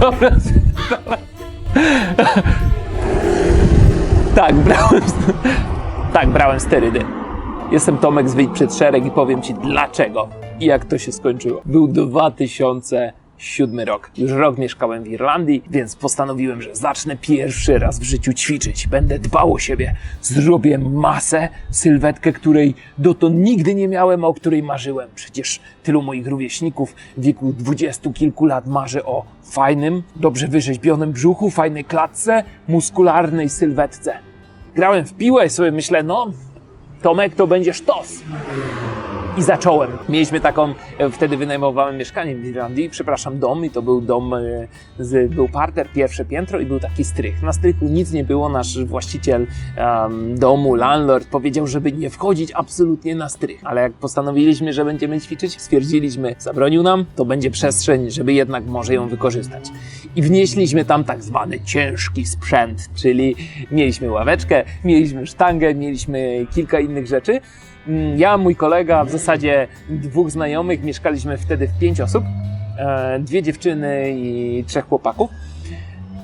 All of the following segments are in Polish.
Dobra. Tak, brałem. Tak, brałem sterydy. Jestem Tomek z Wyjdź przed szereg i powiem Ci dlaczego i jak to się skończyło. Był 2007 rok. Już rok mieszkałem w Irlandii, więc postanowiłem, że zacznę pierwszy raz w życiu ćwiczyć. Będę dbał o siebie. Zrobię masę, sylwetkę, której dotąd nigdy nie miałem, a o której marzyłem. Przecież tylu moich rówieśników w wieku dwudziestu kilku lat marzy o fajnym, dobrze wyrzeźbionym brzuchu, fajnej klatce, muskularnej sylwetce. Grałem w piłę i sobie myślę, no, Tomek, to będzie sztos. I zacząłem. Mieliśmy taką, e, wtedy wynajmowałem mieszkanie w Irlandii, przepraszam, dom i to był dom, e, z, był parter, pierwsze piętro i był taki strych. Na strychu nic nie było, nasz właściciel em, domu, landlord powiedział, żeby nie wchodzić absolutnie na strych. Ale jak postanowiliśmy, że będziemy ćwiczyć, stwierdziliśmy, zabronił nam, to będzie przestrzeń, żeby jednak może ją wykorzystać. I wnieśliśmy tam tak zwany ciężki sprzęt, czyli mieliśmy ławeczkę, mieliśmy sztangę, mieliśmy kilka innych rzeczy. Mm, Ja, mój kolega, w zasadzie dwóch znajomych, mieszkaliśmy wtedy w pięć osób, e, dwie dziewczyny i trzech chłopaków.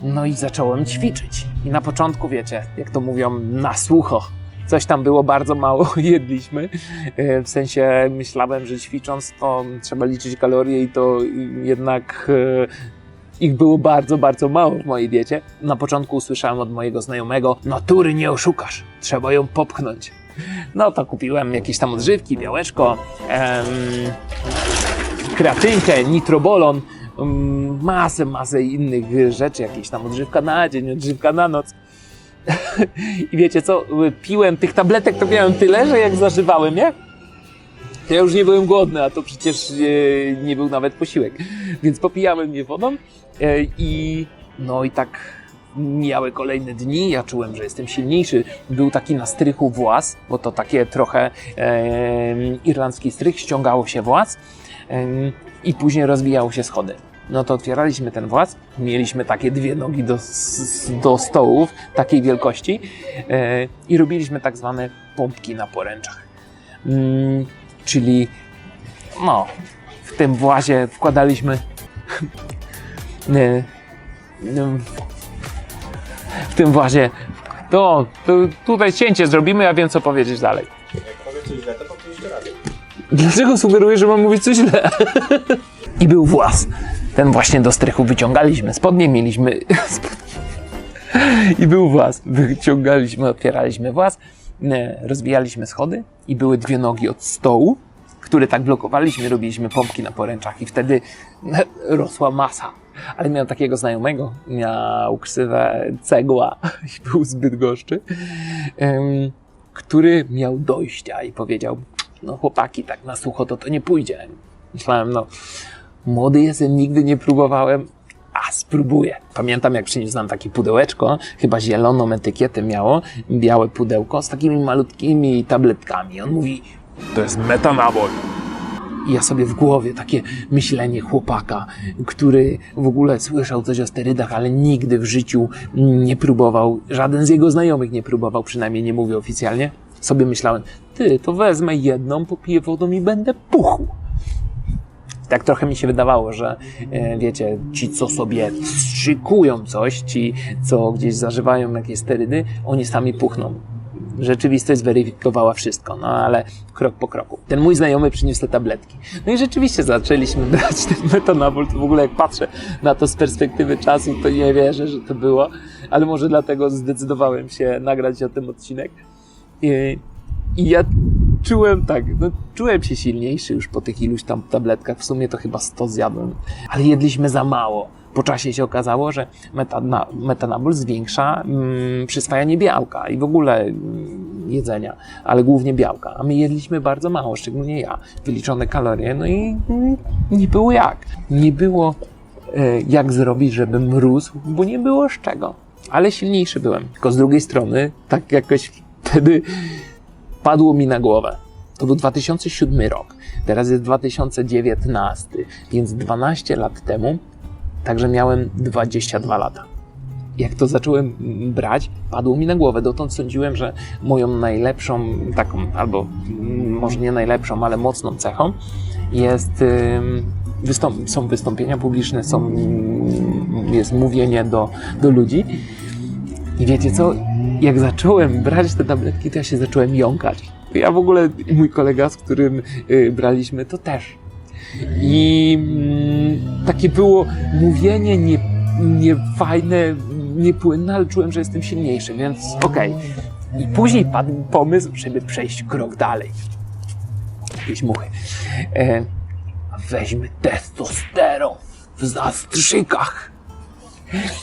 No i zacząłem ćwiczyć. I na początku, wiecie, jak to mówią, na słucho. Coś tam było bardzo mało, jedliśmy. E, W sensie myślałem, że ćwicząc to trzeba liczyć kalorie i to jednak e, ich było bardzo, bardzo mało w mojej diecie. Na początku usłyszałem od mojego znajomego, natury nie oszukasz, trzeba ją popchnąć. No to kupiłem jakieś tam odżywki, białeczko, em, kreatynkę, nitrobolon, em, masę, masę innych rzeczy, jakieś tam odżywka na dzień, odżywka na noc. I wiecie co, piłem tych tabletek, to miałem tyle, że jak zażywałem je, to ja już nie byłem głodny, a to przecież e, nie był nawet posiłek. Więc popijałem je wodą e, i no i tak mijały kolejne dni, ja czułem, że jestem silniejszy. Był taki na strychu włas, bo to takie trochę e, irlandzki strych, ściągało się włas e, i później rozwijało się schody. No to otwieraliśmy ten włas, mieliśmy takie dwie nogi do, do stołów, takiej wielkości e, i robiliśmy tak zwane pompki na poręczach. Mm, czyli no, w tym włazie wkładaliśmy e, tym włazie to, to tutaj cięcie zrobimy, ja wiem co powiedzieć dalej. Jak powiem coś źle, to powtórz to radę. Dlaczego sugeruję, że mam mówić coś źle? I był włas. Ten właśnie do strychu wyciągaliśmy. Spodnie mieliśmy. I był włas. Wyciągaliśmy, otwieraliśmy włas, e, rozwijaliśmy schody i były dwie nogi od stołu, które tak blokowaliśmy, robiliśmy pompki na poręczach i wtedy rosła masa. Ale miałem takiego znajomego, miał ksywę cegła i był zbyt goszczy, który miał dojścia i powiedział, no chłopaki, tak na sucho to to nie pójdzie. Myślałem, no młody jestem, nigdy nie próbowałem, a spróbuję. Pamiętam, jak przyniósł nam takie pudełeczko, chyba zieloną etykietę miało, białe pudełko z takimi malutkimi tabletkami. On mówi, to jest metanabol. I ja sobie w głowie takie myślenie chłopaka, który w ogóle słyszał coś o sterydach, ale nigdy w życiu nie próbował, żaden z jego znajomych nie próbował, przynajmniej nie mówię oficjalnie. Sobie myślałem, ty, to wezmę jedną, popiję wodą i będę puchł. Tak trochę mi się wydawało, że e, wiecie, ci co sobie szykują coś, ci co gdzieś zażywają jakieś sterydy, oni sami puchną. Rzeczywistość zweryfikowała wszystko, no ale krok po kroku. Ten mój znajomy przyniósł te tabletki. No i rzeczywiście zaczęliśmy brać ten metanabol. W ogóle jak patrzę na to z perspektywy czasu, to nie wierzę, że to było, ale może dlatego zdecydowałem się nagrać o tym odcinek. I, i ja czułem tak, no, czułem się silniejszy już po tych iluś tam tabletkach. W sumie to chyba 100 zjadłem, ale jedliśmy za mało. Po czasie się okazało, że metana, metanabol zwiększa mm, przyswajanie białka i w ogóle mm, jedzenia, ale głównie białka. A my jedliśmy bardzo mało, szczególnie ja. Wyliczone kalorie, no i mm, nie było jak. Nie było e, jak zrobić, żebym rósł, bo nie było z czego. Ale silniejszy byłem. Tylko z drugiej strony, tak jakoś wtedy padło mi na głowę. To był 2007 rok, teraz jest 2019, więc 12 lat temu, także miałem 22 lata. Jak to zacząłem brać, padło mi na głowę. Dotąd sądziłem, że moją najlepszą, taką, albo może nie najlepszą, ale mocną cechą jest, są wystąpienia publiczne, są, jest mówienie do, do ludzi. I wiecie co? Jak zacząłem brać te tabletki, to ja się zacząłem jąkać. Ja w ogóle, mój kolega, z którym y, braliśmy, to też. I mm, takie było mówienie nie, niefajne, niepłynne, ale czułem, że jestem silniejszy, więc okej. I później padł pomysł, żeby przejść krok dalej. Jakieś muchy. E, weźmy testosteron w zastrzykach.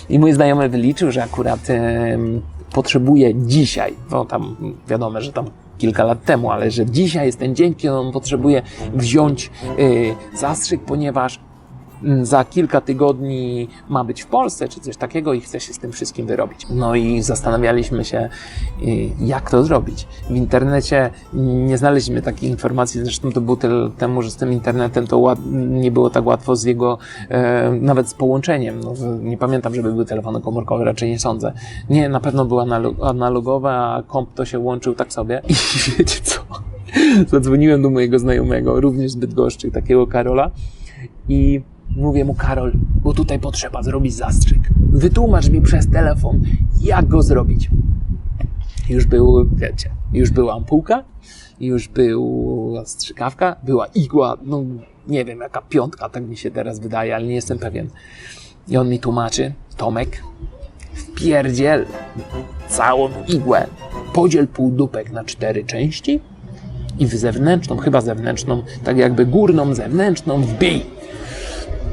I mój znajomy wyliczył, że akurat em, potrzebuje dzisiaj, no tam wiadomo, że tam kilka lat temu, ale że dzisiaj jest ten dzień, kiedy on potrzebuje wziąć y, zastrzyk, ponieważ za kilka tygodni ma być w Polsce, czy coś takiego i chce się z tym wszystkim wyrobić. No i zastanawialiśmy się, y, jak to zrobić. W internecie nie znaleźliśmy takiej informacji, zresztą to było tyle temu, że z tym internetem to nie było tak łatwo z jego, e, nawet z połączeniem. No, nie pamiętam, żeby były telefony komórkowe, raczej nie sądzę. Nie, na pewno były analo- analogowe, a komp to się łączył tak sobie. I wiecie co? Zadzwoniłem do mojego znajomego, również z Bydgoszczy, takiego Karola i mówię mu, Karol, bo tutaj potrzeba zrobić zastrzyk. Wytłumacz mi przez telefon, jak go zrobić. Już był, wiecie, już była ampułka, już była strzykawka, była igła, no nie wiem, jaka piątka, tak mi się teraz wydaje, ale nie jestem pewien. I on mi tłumaczy, Tomek, wpierdziel całą igłę, podziel półdupek na cztery części i w zewnętrzną, chyba zewnętrzną, tak jakby górną, zewnętrzną wbij.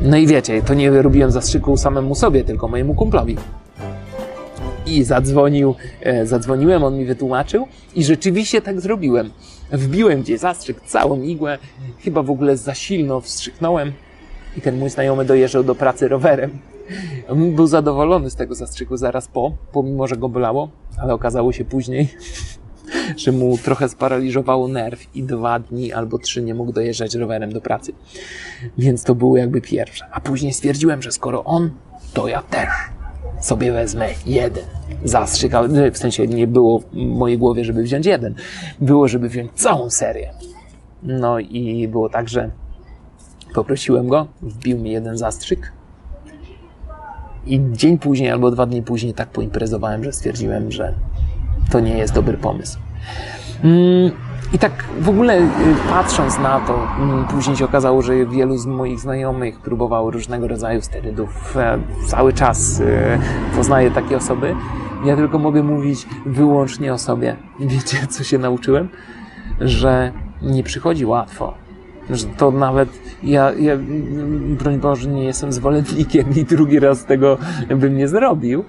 No i wiecie, to nie robiłem zastrzyku samemu sobie, tylko mojemu kumplowi. I zadzwonił, e, zadzwoniłem, on mi wytłumaczył i rzeczywiście tak zrobiłem. Wbiłem gdzieś zastrzyk, całą igłę, chyba w ogóle za silno wstrzyknąłem i ten mój znajomy dojeżdżał do pracy rowerem. Był zadowolony z tego zastrzyku zaraz po, pomimo że go bolało, ale okazało się później, że mu trochę sparaliżowało nerw i dwa dni albo trzy nie mógł dojeżdżać rowerem do pracy. Więc to było jakby pierwsze. A później stwierdziłem, że skoro on, to ja też sobie wezmę jeden zastrzyk, ale w sensie nie było w mojej głowie, żeby wziąć jeden. Było, żeby wziąć całą serię. No i było tak, że poprosiłem go, wbił mi jeden zastrzyk i dzień później albo dwa dni później tak poimprezowałem, że stwierdziłem, że to nie jest dobry pomysł. Mm, I tak w ogóle y, patrząc na to, mm, później się okazało, że wielu z moich znajomych próbowało różnego rodzaju sterydów. E, Cały czas e, poznaję takie osoby. Ja tylko mogę mówić wyłącznie o sobie. Wiecie, co się nauczyłem? Że nie przychodzi łatwo. Że to nawet ja, ja, broń Boże, nie jestem zwolennikiem i drugi raz tego bym nie zrobił.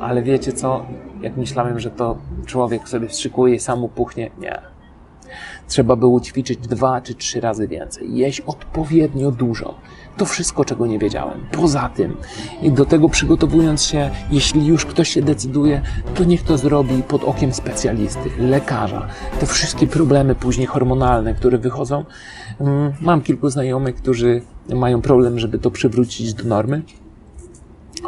Ale wiecie co? Jak myślałem, że to człowiek sobie wstrzykuje sam upuchnie, nie. Trzeba było ćwiczyć dwa czy trzy razy więcej, jeść odpowiednio dużo. To wszystko, czego nie wiedziałem. Poza tym, do tego przygotowując się, jeśli już ktoś się decyduje, to niech to zrobi pod okiem specjalisty, lekarza. Te wszystkie problemy później hormonalne, które wychodzą. mm, Mam kilku znajomych, którzy mają problem, żeby to przywrócić do normy.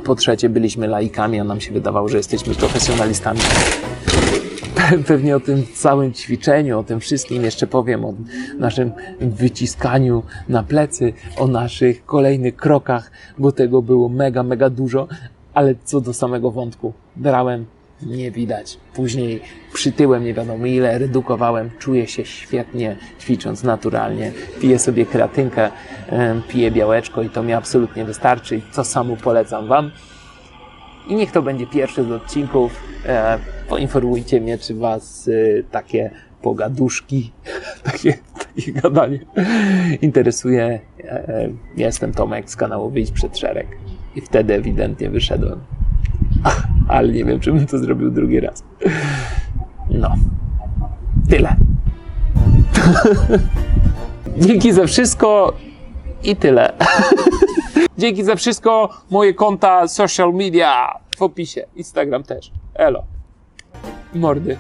Po trzecie, byliśmy laikami, a nam się wydawało, że jesteśmy profesjonalistami. Pewnie o tym całym ćwiczeniu, o tym wszystkim jeszcze powiem, o naszym wyciskaniu na plecy, o naszych kolejnych krokach, bo tego było mega, mega dużo, ale co do samego wątku, brałem nie widać. Później przytyłem nie wiadomo ile, redukowałem, czuję się świetnie, ćwicząc naturalnie, piję sobie kreatynkę, piję białeczko i to mi absolutnie wystarczy to samo polecam Wam. I niech to będzie pierwszy z odcinków. E, poinformujcie mnie, czy Was e, takie pogaduszki, takie, takie gadanie interesuje. E, ja jestem Tomek z kanału Wyjść Przed Szereg. I wtedy ewidentnie wyszedłem. Ale nie wiem, czy bym to zrobił drugi raz. No. Tyle. Dzięki za wszystko i tyle. Dzięki za wszystko. Moje konta social media w opisie. Instagram też. Elo. Mordy.